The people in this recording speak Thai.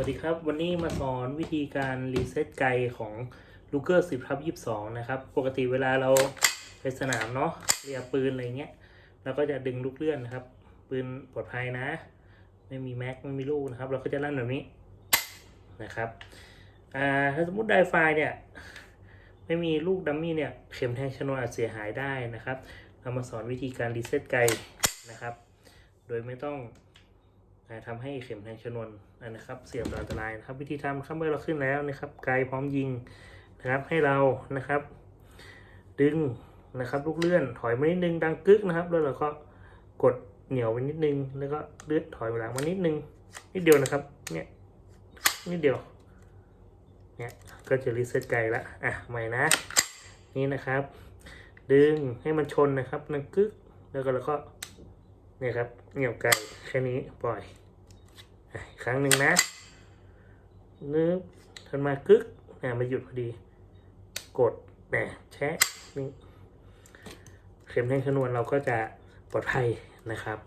วัสดีครับ วันนี้มาสอนวิธีการรีเซ็ตไกของลูเกอร์10ทับ22นะครับ ปกติเวลาเราไปสนามเนาะเรียปืนอะไรเงี้ยเราก็จะดึงลูกเลื่อนนะครับ ปืนปลอดภัยนะ ไม่มีแม็กไม่มีลูกนะครับ เราก็จะลั่นแบบนี้นะครับอ่าถ้าสมมติไดไฟเนี่ย ไม่มีลูกดัมมี่เนี่ย เข็มแทงชนวนอาจเสียหายได้นะครับ เรามาสอนวิธีการรีเซ็ตไกนะครับ โดยไม่ต้อง ทำให้เข็มแทงชนวนนะครับเสี่ยงอันตรายนะครับ วิธีทำครับเมื่อเราขึ้นแล้วนะครับ ไกลพร้อมยิงนะครับให้เรานะครับ ดึงนะครับลูกเลื่อนถอยมานิดนึงดังกึกนะครับ แล้วเราก็กดเหนียวไปนิดนึง แล้วก็เลื่อนถอยหลังมานิดนึงนิดเดียวนะครับเนี่ยนิดเดียวเนี่ยก็จะรีเซ็ตไกลละอะใหม่นะ นี่นะครับ ดึงให้มันชนนะครับนังกึกแล้วก็เราก็ นี่ยครับเหนี่ยวไก่แค่นี้ปล่อยอีกครั้งหนึ่งนะนึกทันมากึกนะมาหยุดพอดี กดแหนแชะนี่เข็มแทงชนวนเราก็จะปลอดภัยนะครับ